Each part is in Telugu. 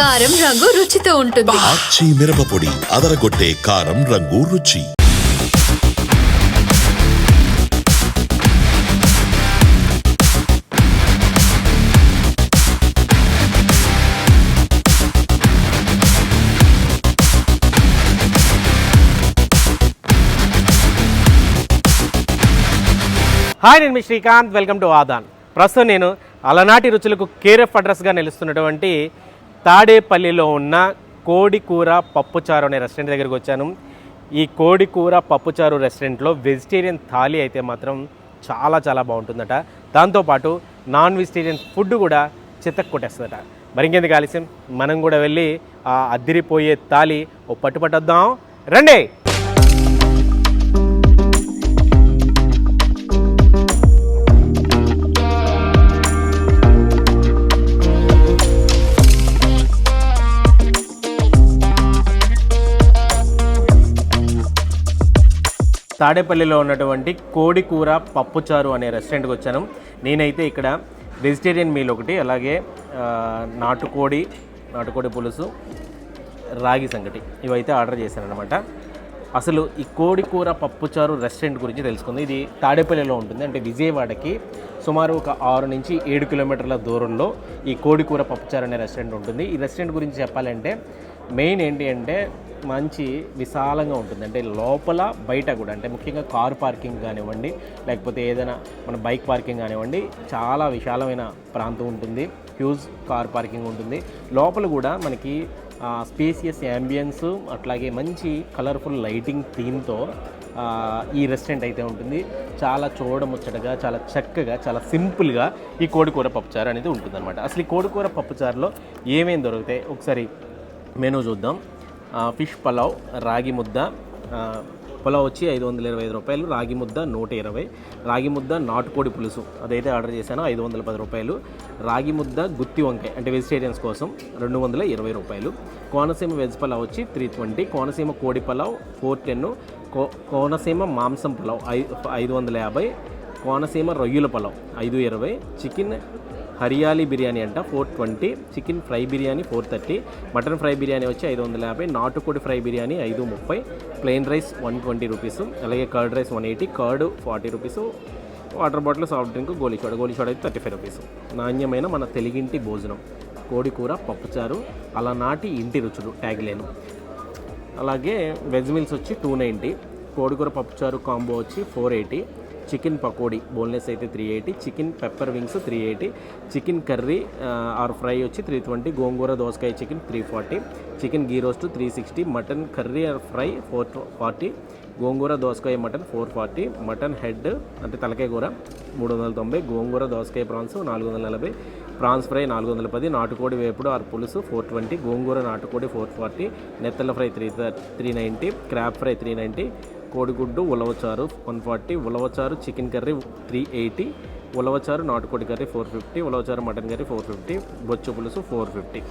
కారం రంగు రుచితో ఉంటుంది. ఆచి మిరపపొడి అదరగొట్టే కారం రంగు రుచి. హాయ్ నేను మీ శ్రీకాంత్. వెల్కమ్ టు ఆదాన్ ప్రస్తుతం నేను అలనాటి రుచులకు కేరఫ్ అడ్రస్గా నిలుస్తున్నటువంటి తాడేపల్లిలో ఉన్న కోడికూర పప్పుచారు అనే రెస్టారెంట్ దగ్గరికి వచ్చాను. ఈ కోడికూర పప్పుచారు రెస్టారెంట్లో వెజిటేరియన్ థాలీ అయితే మాత్రం చాలా చాలా బాగుంటుందట. దాంతోపాటు నాన్ వెజిటేరియన్ ఫుడ్ కూడా చిత్తకు కొట్టేస్తుందట. మరి ఇంకెందుకు ఆలస్యం? మనం కూడా వెళ్ళి ఆ అద్దిరిపోయే తాలి ఓ పట్టుపట్టొద్దాం. రండి! తాడేపల్లిలో ఉన్నటువంటి కోడికూర పప్పుచారు అనే రెస్టారెంట్కి వచ్చాను. నేనైతే ఇక్కడ వెజిటేరియన్ మీల్ ఒకటి అలాగే నాటుకోడి నాటుకోడి పులుసు రాగి సంగటి ఇవైతే ఆర్డర్ చేశాను అనమాట అసలు ఈ కోడికూర పప్పుచారు రెస్టారెంట్ గురించి తెలుసుకుంది. ఇది తాడేపల్లిలో ఉంటుంది. అంటే విజయవాడకి సుమారు ఒక ఆరు నుంచి ఏడు కిలోమీటర్ల దూరంలో ఈ కోడికూర పప్పుచారు అనే రెస్టారెంట్ ఉంటుంది. ఈ రెస్టారెంట్ గురించి చెప్పాలంటే మెయిన్ ఏంటి అంటే మంచి విశాలంగా ఉంటుంది. అంటే లోపల బయట కూడా అంటే ముఖ్యంగా కార్ పార్కింగ్ కానివ్వండి లేకపోతే ఏదైనా మన బైక్ పార్కింగ్ కానివ్వండి చాలా విశాలమైన ప్రాంతం ఉంటుంది. హ్యూజ్ కార్ పార్కింగ్ ఉంటుంది. లోపల కూడా మనకి స్పేసియస్ యాంబియన్స్ అట్లాగే మంచి కలర్ఫుల్ లైటింగ్ థీమ్తో ఈ రెస్టారెంట్ అయితే ఉంటుంది. చాలా చూడముచ్చటగా చాలా చక్కగా చాలా సింపుల్గా ఈ కోడికూర పప్పుచారు అనేది ఉంటుందన్నమాట. అసలు ఈ కోడికూర పప్పుచారులో ఏమేమి దొరుకుతాయి? ఒకసారి మెనూ చూద్దాం. ఫిష్ పలావ్ రాగి ముద్ద పులావ్ వచ్చి ఐదు వందల ఇరవై ఐదు రూపాయలు రాగి ముద్ద నూట ఇరవై రాగి ముద్ద నాటుకోడి పులుసు. అదైతే ఆర్డర్ చేశానో ఐదు వందల పది రూపాయలు. రాగి ముద్ద గుత్తి వంకాయ అంటే వెజిటేరియన్స్ కోసం రెండు వందల ఇరవై రూపాయలు. కోనసీమ వెజ్ పలావ్ వచ్చి త్రీ ట్వంటీ కోనసీమ కోడి పలావ్ ఫోర్ టెన్ కో కోనసీమ మాంసం పలావ్ ఐ ఐదు వందల యాభై. కోనసీమ రొయ్యల పలావ్ ఐదు ఇరవై. చికెన్ హరియాలీ బిర్యానీ అంట four twenty chicken fry biryani four thirty mutton fry biryani వచ్చి ఐదు వందల యాభై. నాటుకోడి ఫ్రై బిర్యానీ ఐదు ముప్పై. Plain rice one twenty rupees. అలాగే curd rice one eighty. Curd forty rupees. Water bottle soft drink గోలిచోడ. గోలిచోడ అయితే థర్టీ ఫైవ్ రూపీస్. నాణ్యమైన మన తెలుగింటి భోజనం. కోడికూర పప్పుచారు అలా నాటి ఇంటి రుచులు ట్యాగ్లేను అలాగే వెజ్ మీల్స్ వచ్చి టూ నైంటీ కోడికూర పప్పుచారు కాంబో వచ్చి four eighty chicken pakodi boneless అయితే three eighty chicken pepper wings three eighty chicken curry or fry వచ్చి త్రీ ట్వంటీ గోంగూర దోసకాయ chicken three forty chicken ghee roast three sixty mutton curry or fry four forty గోంగూర దోసకాయ mutton four forty mutton head అంటే తలకాయ కూర మూడు వందల తొంభై గోంగూర దోసకాయ ప్రాన్స్ నాలుగు వందల నలభై ప్రాన్స్ ఫ్రై నాలుగు వందల పది నాటుకోడి వేపుడు ఆరు పులుసు ఫోర్ ట్వంటీ గోంగూర నాటుకోడి four forty నెత్తల fry three three ninety crab fry three ninety కోడిగుడ్డు ఉలవచారు వన్ ఫార్టీ ఉలవచారు చికెన్ కర్రీ త్రీ ఎయిటీ ఉలవచారు నాటుకోడి కర్రీ ఫోర్ ఫిఫ్టీ ఉలవచారు మటన్ కర్రీ ఫోర్ ఫిఫ్టీ బొచ్చు పులుసు ఫోర్ ఫిఫ్టీ.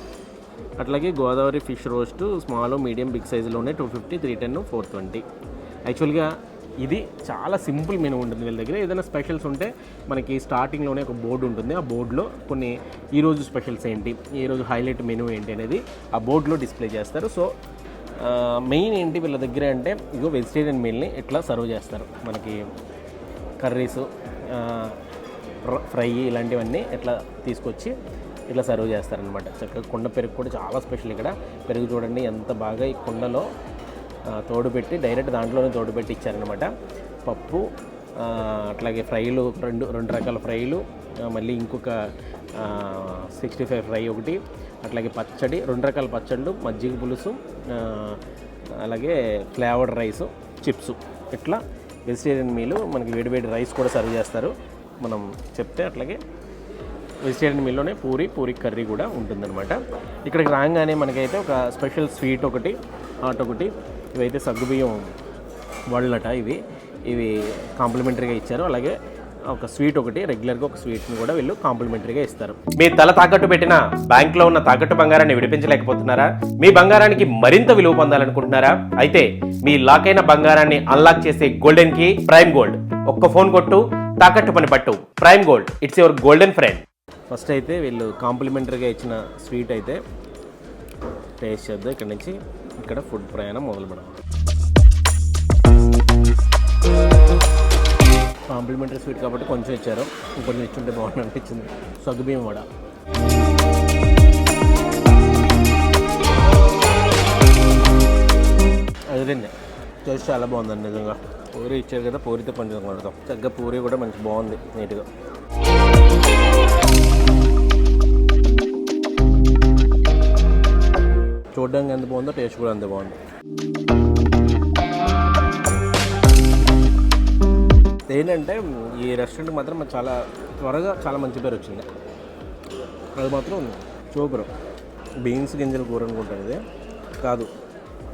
అట్లాగే Godavari fish roast small medium big సైజులోనే two fifty three ten four twenty. యాక్చువల్గా ఇది చాలా సింపుల్ మెనూ ఉంటుంది వీళ్ళ దగ్గర. ఏదైనా స్పెషల్స్ ఉంటే మనకి స్టార్టింగ్లోనే ఒక బోర్డు ఉంటుంది. ఆ బోర్డులో కొన్ని ఈరోజు స్పెషల్స్ ఏంటి ఈరోజు హైలైట్ మెనూ ఏంటి అనేది ఆ బోర్డులో డిస్ప్లే చేస్తారు. సో మెయిన్ ఏంటి వీళ్ళ దగ్గర అంటే ఇగో వెజిటేరియన్ మీల్ని ఇట్లా సర్వ్ చేస్తారు? మనకి కర్రీస్ ఫ్రై ఇలాంటివన్నీ ఇట్లా తీసుకొచ్చి ఇట్లా సర్వ్ చేస్తారనమాట చక్కగా కుండ పెరుగు కూడా చాలా స్పెషల్ ఇక్కడ. పెరుగు చూడండి ఎంత బాగా ఈ కుండలో తోడుపెట్టి తోడు పెట్టి డైరెక్ట్ దాంట్లోనే తోడు పెట్టి ఇచ్చారనమాట పప్పు అట్లాగే ఫ్రైలు రెండు రెండు రకాల ఫ్రైలు మళ్ళీ ఇంకొక సిక్స్టీ ఫైవ్ ఫ్రై ఒకటి అట్లాగే పచ్చడి రెండు రకాల పచ్చళ్ళు మజ్జిగ పులుసు అలాగే ఫ్లేవర్డ్ రైస్ చిప్స్. ఇట్లా వెజిటేరియన్ మీలు మనకి వేడివేడి రైస్ కూడా సర్వ్ చేస్తారు. మనం చెప్తే అట్లాగే వెజిటేరియన్ మీల్లోనే పూరి పూరి కర్రీ కూడా ఉంటుందన్నమాట. ఇక్కడికి రాగానే మనకైతే ఒక స్పెషల్ స్వీట్ ఒకటి హాట్ ఒకటి ఇవైతే సగ్గుబియ్యం వాళ్ళట ఇవి. ఇవి కాంప్లిమెంటరీగా ఇచ్చారు. అలాగే ఒక స్వీట్ ఒకటి రెగ్యులర్గా ఒక స్వీట్ని కూడా వీళ్ళు కాంప్లిమెంటరీగా ఇస్తారు. మీ తల తాకట్టు పెట్టిన బ్యాంక్లో ఉన్న తాకట్టు బంగారాన్ని విడిపించలేకపోతున్నారా? మీ బంగారానికి మరింత విలువ పొందాలనుకుంటున్నారా? అయితే మీ లాక్ అయిన బంగారాన్ని అన్లాక్ చేసే గోల్డెన్కి ప్రైమ్ గోల్డ్ ఒక్క ఫోన్ కొట్టు తాకట్టు పని పట్టు. Prime gold it's your golden friend first అయితే వీళ్ళు కాంప్లిమెంటరీగా ఇచ్చిన స్వీట్ అయితే టేస్ట్ చేద్దాం. ఇక్కడ నుంచి ఇక్కడ ఫుడ్ ప్రయాణం మొదలు పెడదాం కాంప్లిమెంటరీ స్వీట్ కాబట్టి కొంచెం ఇచ్చారు. ఇంకొంచెం ఇచ్చుంటే బాగుంది అనిపించింది. సగ్గుబియ్యం వడ. అదేండి టేస్ట్ చాలా బాగుందండి నిజంగా. పూరి ఇచ్చారు కదా పూరితో కొంచెం కొడతాం చక్కగా పూరి కూడా మంచి బాగుంది నీట్గా. చూడడానికి ఎంత బాగుందో టేస్ట్ కూడా అంతే బాగుంది. ఏంటంటే ఈ రెస్టారెంట్ మాత్రం మాకు చాలా త్వరగా చాలా మంచి పేరు వచ్చింది. అది మాత్రం సూపర్ బీన్స్ గింజల కూర అనుకుంటాను ఇది. కాదు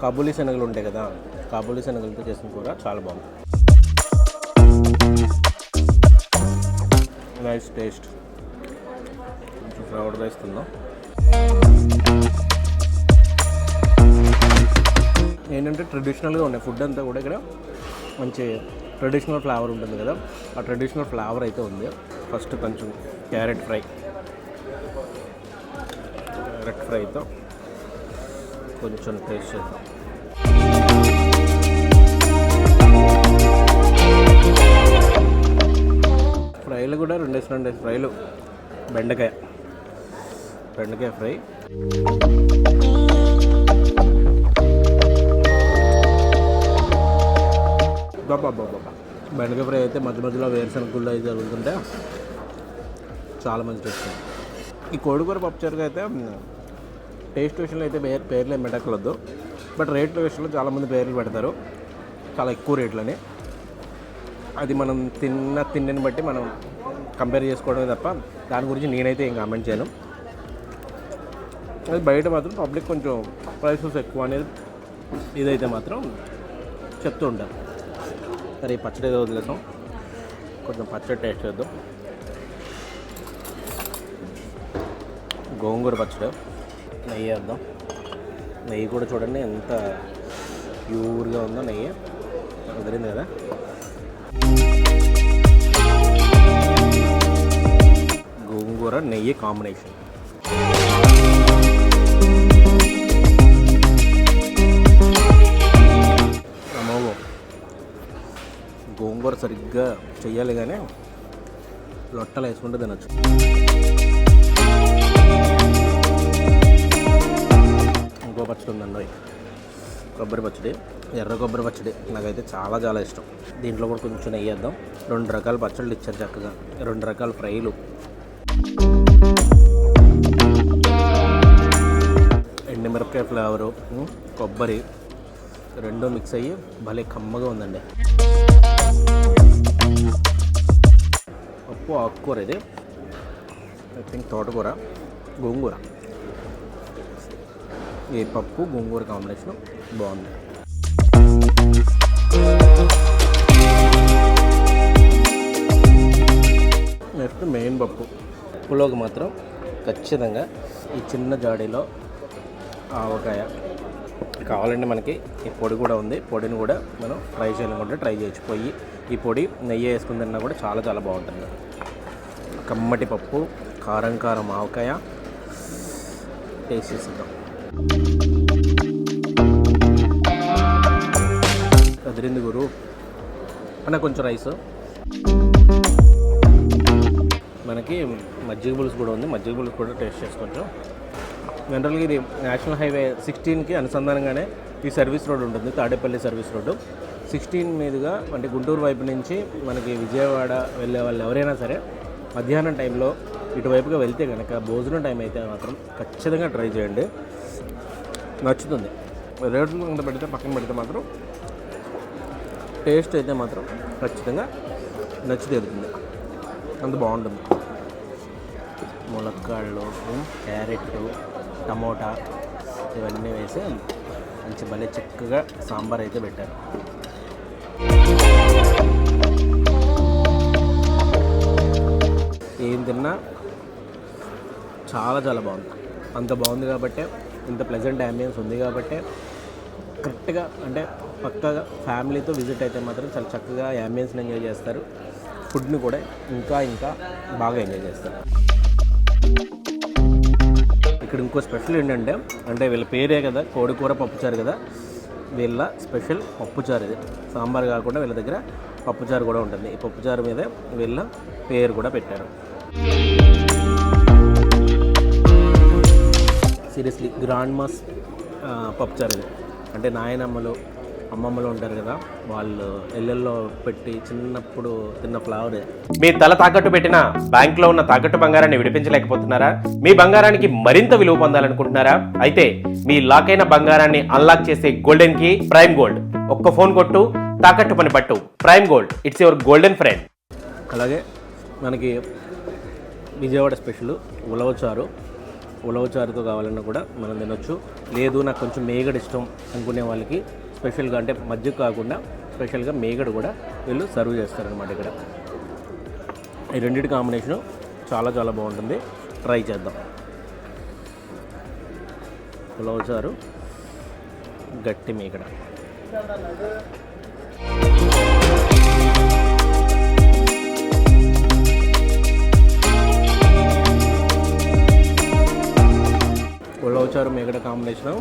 కాబూలీ శనగలు ఉంటాయి కదా కాబూలీ శనగలతో చేసిన కూర చాలా బాగుంది. నైస్ టేస్ట్ ఫ్లవర్ రైస్ తిందాం ఏంటంటే ట్రెడిషనల్గా ఉన్నాయి ఫుడ్ అంతా కూడా ఇక్కడ మంచి ట్రెడిషనల్ ఫ్లేవర్ ఉంటుంది కదా ఆ ట్రెడిషనల్ ఫ్లేవర్ అయితే ఉంది. ఫస్ట్ కొంచెం క్యారెట్ ఫ్రై. క్యారెట్ ఫ్రైతో కొంచెం టేస్ట్ చేద్దాం. ఫ్రైలు కూడా రెండు రెండు ఫ్రైలు. బెండకాయ. బెండకాయ ఫ్రై. బాబా బాబా బెండకాయ ఫ్రై అయితే మధ్య మధ్యలో వేరుశనగ గుళ్ళు అయితే జరుగుతుంటే చాలా మంచి టేస్ట్ ఈ కోడికూర పప్పుచారుగా అయితే టేస్ట్ విషయంలో అయితే పేరు పేర్లు ఏం పెట్టకూడదు బట్ రేట్ల విషయంలో చాలామంది పేర్లు పెడతారు. చాలా ఎక్కువ రేట్లని. అది మనం తిన్న తిండిని బట్టి మనం కంపేర్ చేసుకోవడమే తప్ప దాని గురించి నేనైతే ఏం కామెంట్ చేయను. అది బయట మాత్రం పబ్లిక్ కొంచెం ప్రైసెస్ ఎక్కువ అనేది ఇదైతే మాత్రం చెప్తూ ఉంటారు. సరే ఈ పచ్చడి ఏదో వదిలేసాం కొంచెం పచ్చడి టేస్ట్ చేద్దాం. గోంగూర పచ్చడి. నెయ్యి వేద్దాం. నెయ్యి కూడా చూడండి ఎంత ప్యూర్గా ఉందో నెయ్యి. వదిలింది కదా? గోంగూర నెయ్యి కాంబినేషన్. కూర సరిగ్గా చెయ్యాలి కానీ లొట్టలు వేసుకుంటే తినచ్చు. ఇంకో పచ్చడి ఉందండి కొబ్బరి పచ్చడి ఎర్ర కొబ్బరి పచ్చడి. నాకైతే చాలా చాలా ఇష్టం. దీంట్లో కూడా కొంచెం నెయ్యి వేద్దాం. రెండు రకాల పచ్చళ్ళు ఇచ్చారు చక్కగా. రెండు రకాల ఫ్రైలు. ఎండుమిరపకాయ ఫ్లేవరు కొబ్బరి రెండు మిక్స్ అయ్యి భలే కమ్మగా ఉందండి. పప్పు ఆకుకూర ఇది. ఐ థింక్ తోటకూర గోంగూర. ఈ పప్పు గోంగూర కాంబినేషన్ బాగుంది. నెక్స్ట్ మెయిన్ పప్పు. పప్పులోకి మాత్రం ఖచ్చితంగా ఈ చిన్న జాడీలో ఆవకాయ కావాలంటే మనకి ఈ పొడి కూడా ఉంది. పొడిని కూడా మనం ట్రై చేయాలనుకుంటే ట్రై చేయొచ్చు. పొయ్యి ఈ పొడి నెయ్యి వేసుకుని తిన్నా కూడా చాలా చాలా బాగుంటుంది. కమ్మటి పప్పు కారం కారం ఆవకాయ టేస్ట్ చేసిద్దాం. అదిరింది గురు. అన్న కొంచెం రైస్. మనకి మజ్జిగ పులుసు కూడా ఉంది. మజ్జిగ పులుసు కూడా టేస్ట్ చేసుకోవచ్చు జనరల్గా ఇది నేషనల్ హైవే సిక్స్టీన్కి అనుసంధానంగానే ఈ సర్వీస్ రోడ్ ఉంటుంది తాడేపల్లి సర్వీస్ రోడ్డు. సిక్స్టీన్ మీదుగా అంటే గుంటూరు వైపు నుంచి మనకి విజయవాడ వెళ్ళే వాళ్ళు ఎవరైనా సరే మధ్యాహ్నం టైంలో ఇటువైపుగా వెళ్తే కనుక భోజనం టైం అయితే మాత్రం ఖచ్చితంగా ట్రై చేయండి. నచ్చుతుంది. రేట్లు కింద పెడితే పక్కన పెడితే మాత్రం టేస్ట్ అయితే మాత్రం ఖచ్చితంగా నచ్చి తీరుతుంది. అంత బాగుంటుంది. ములక్కాళ్ళు క్యారెట్ టమోటా ఇవన్నీ వేసి మంచి భలే చక్కగా సాంబార్ అయితే పెట్టారు. ఏం తిన్నా చాలా చాలా బాగుంది. అంత బాగుంది కాబట్టి ఇంత ప్లెజెంట్ అంబియన్స్ ఉంది కాబట్టి కరెక్ట్గా అంటే పక్కగా ఫ్యామిలీతో విజిట్ అయితే మాత్రం చాలా చక్కగా అంబియన్స్ని ఎంజాయ్ చేస్తారు. ఫుడ్ని కూడా ఇంకా ఇంకా బాగా ఎంజాయ్ చేస్తారు. ఇక్కడ ఇంకో స్పెషల్ ఏంటంటే అంటే వీళ్ళ పేరే కదా కోడికూర పప్పుచారు కదా వీళ్ళ స్పెషల్ పప్పుచారు ఇది. సాంబార్ కాకుండా వీళ్ళ దగ్గర పప్పుచారు కూడా ఉంటుంది. ఈ పప్పుచారు మీదే వీళ్ళ పేరు కూడా పెట్టారు. సీరియస్లీ గ్రాండ్ మాస్ పప్పుచారు ఇది. అంటే నాయనమ్మలు అమ్మమ్మలు ఉంటారు కదా వాళ్ళు ఇళ్ళల్లో పెట్టి చిన్నప్పుడు తిన్న ఫ్లవర్ మీ తల తాకట్టు పెట్టిన బ్యాంక్లో ఉన్న తాకట్టు బంగారాన్ని విడిపించలేకపోతున్నారా? మీ బంగారానికి మరింత విలువ పొందాలనుకుంటున్నారా? అయితే మీ లాక్ అయిన బంగారాన్ని అన్లాక్ చేసే గోల్డెన్కి ప్రైమ్ గోల్డ్ ఒక్క ఫోన్ కొట్టు తాకట్టు పని పట్టు. Prime gold it's your golden friend అలాగే మనకి విజయవాడ స్పెషల్ ఉలవచారు. ఉలవచారుతో కావాలన్నా కూడా మనం తినొచ్చు. లేదు నాకు కొంచెం మేగడ ఇష్టం అనుకునే వాళ్ళకి స్పెషల్గా అంటే మజ్జిగ కాకుండా స్పెషల్గా మేగడ కూడా వీళ్ళు సర్వ్ చేస్తారనమాట ఇక్కడ. ఈ రెండింటి కాంబినేషను చాలా చాలా బాగుంటుంది. ట్రై చేద్దాం. ఉలవచారు గట్టి మేకడ పులావ్ చారు మేకడ కాంబినేషన్.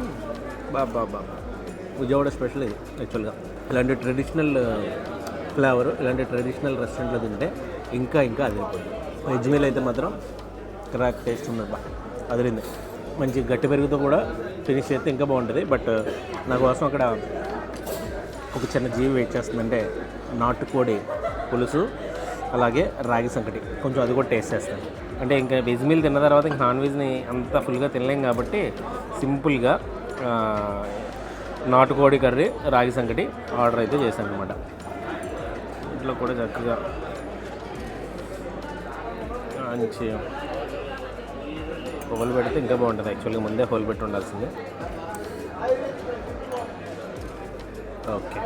బాబా బాబా విజయవాడ స్పెషల్ ఇది యాక్చువల్గా. ఇలాంటి ట్రెడిషనల్ ఫ్లేవర్ ఇలాంటి ట్రెడిషనల్ రెస్టారెంట్లో తింటే ఇంకా ఇంకా అదిరిపోయింది వెజ్ మీల్ అయితే మాత్రం క్రాక్ టేస్ట్ ఉంది అదిరింది. మంచి గట్టి పెరుగుతో కూడా ఫినిష్ చేస్తే ఇంకా బాగుంటుంది బట్ నా కోసం అక్కడ ఒక చిన్న జీవి వెయిట్ చేస్తుందంటే నాటుకోడి పులుసు అలాగే రాగి సంకటి. కొంచెం అది కూడా టేస్ట్ చేస్తాను. అంటే ఇంకా వెజ్ మీల్ తిన్న తర్వాత ఇంకా నాన్ వెజ్ని అంత ఫుల్గా తినలేం కాబట్టి సింపుల్గా నాటుకోడి కర్రీ రాగి సంకటి ఆర్డర్ అయితే చేశాను అనమాట ఇంట్లో కూడా చక్కగా మంచి హోల్ పెడితే ఇంకా బాగుంటుంది. యాక్చువల్గా ముందే హోల్ పెట్టి ఉండాల్సిందే. ఓకే.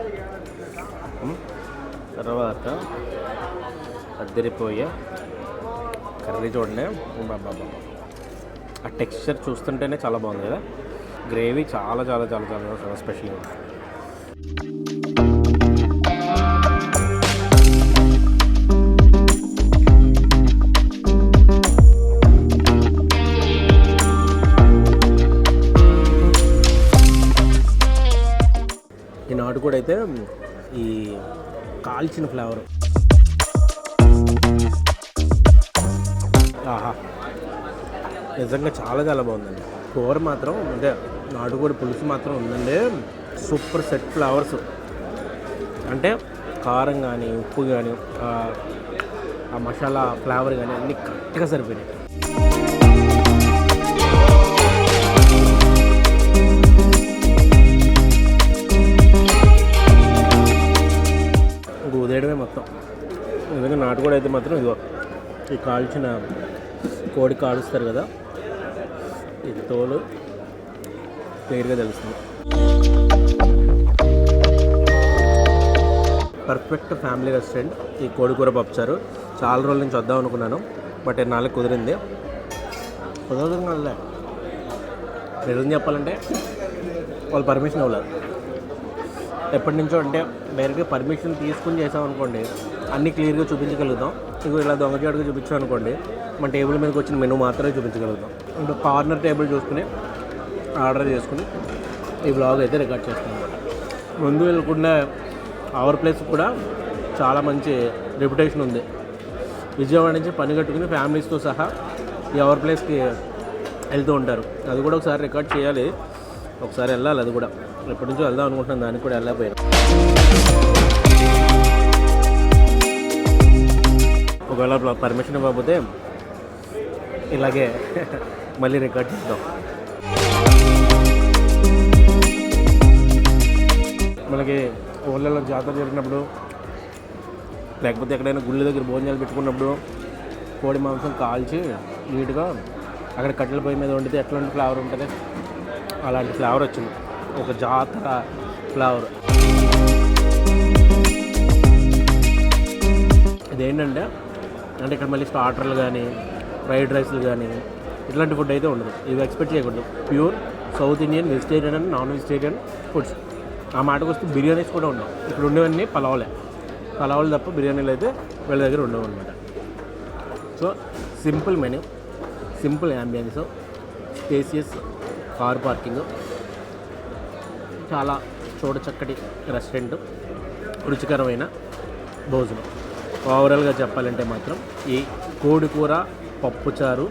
తర్వాత అద్దరిపోయే కర్రీ చూడండి. బాబా ఆ టెక్స్చర్ చూస్తుంటేనే చాలా బాగుంది కదా. గ్రేవీ చాలా చాలా చాలా చాలా చాలా స్పెషల్గా ఉంది. ఈ నాటు కూడా అయితే ఈ కాల్చిన ఫ్లేవర్. ఆహా. నిజంగా చాలా చాలా బాగుందండి. కూర మాత్రం అదే నాటుకోడి పులుసు మాత్రం ఉందండి. Super set flavours. అంటే కారం కానీ ఉప్పు కానీ ఆ మసాలా ఫ్లేవర్ కానీ అన్నీ కరెక్ట్గా సరిపోయినాయి. ఇంక ఉదయడమే మొత్తం ఎందుకంటే నాటుకోడి అయితే మాత్రం ఇదిగో ఈ కాల్చిన కోడి కాలుస్తారు కదా ఇది తోలు క్లియర్గా తెలుస్తుంది. పర్ఫెక్ట్ ఫ్యామిలీ రెస్టారెంట్ ఈ కోడికూర పప్పుచారు. చాలా రోజుల నుంచి వద్దాం అనుకున్నాను బట్ నాలుగు కుదిరింది. కుదరదు కదా నిజం చెప్పాలంటే వాళ్ళు పర్మిషన్ ఇవ్వలేదు. ఎప్పటి నుంచో అంటే డైరెక్ట్గా పర్మిషన్ తీసుకుని చేసామనుకోండి అన్నీ క్లియర్గా చూపించగలుగుతాం. ఇంకో ఇలా దొంగచాటుగా చూపించాం అనుకోండి మన టేబుల్ మీదకి వచ్చిన మెనూ మాత్రమే చూపించగలుగుతాం. కార్నర్ టేబుల్ చూసుకుని ఆర్డర్ చేసుకుని ఈ బ్లాగ్ అయితే రికార్డ్ చేస్తాను. అనమాట ముందు వెళ్ళకుండా అవర్ ప్లేస్ కూడా చాలా మంచి రెప్యుటేషన్ ఉంది. విజయవాడ నుంచి పని కట్టుకుని ఫ్యామిలీస్తో సహా ఈ అవర్ ప్లేస్కి వెళ్తూ ఉంటారు. అది కూడా ఒకసారి రికార్డ్ చేయాలి. ఒకసారి వెళ్ళాలి అది కూడా. ఎప్పటి నుంచో వెళ్దాం అనుకుంటున్నాను దానికి కూడా వెళ్ళకపోయాను ఒకవేళ పర్మిషన్ ఇవ్వకపోతే ఇలాగే మళ్ళీ రికార్డ్ చేద్దాం. మనకి ఊళ్ళలో జాతర జరిగినప్పుడు లేకపోతే ఎక్కడైనా గుళ్ళ దగ్గర భోజనాలు పెట్టుకున్నప్పుడు కోడి మాంసం కాల్చి నీట్గా అక్కడ కట్టెల పొయ్యి మీద వండితే ఎట్లాంటి ఫ్లేవర్ ఉంటుంది? అలాంటి ఫ్లేవర్ వచ్చింది. ఒక జాతర ఫ్లేవర్. ఇదేంటంటే అంటే ఇక్కడ మళ్ళీ స్టార్టర్లు కానీ ఫ్రైడ్ రైస్లు కానీ ఇట్లాంటి ఫుడ్ అయితే ఉండదు. ఇవి ఎక్స్పెక్ట్ చేయకూడదు. Pure South Indian vegetarian and non vegetarian foods ఆ మాటకు వస్తే బిర్యానీస్ కూడా ఉండవు. ఇప్పుడు ఉండేవన్నీ పలావులే. పలావులు తప్ప బిర్యానీలు అయితే వీళ్ళ దగ్గర ఉండవు అనమాట so simple menu simple ambience spacious car parking చాలా చూడచక్కటి రెస్టారెంట్ రుచికరమైన భోజనం. ఓవరాల్గా చెప్పాలంటే మాత్రం ఈ కోడికూర పప్పుచారు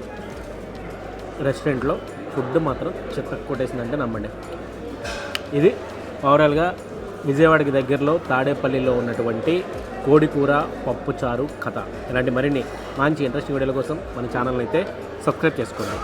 రెస్టారెంట్లో ఫుడ్ మాత్రం చెత్త కొట్టేసిందంటే నమ్మండి. ఇది ఓవరాల్గా విజయవాడకి దగ్గరలో తాడేపల్లిలో ఉన్నటువంటి కోడికూర పప్పుచారు కథ. ఇలాంటి మరిన్ని మంచి ఇంట్రెస్టింగ్ వీడియోల కోసం మన ఛానల్ అయితే సబ్స్క్రైబ్ చేసుకోండి.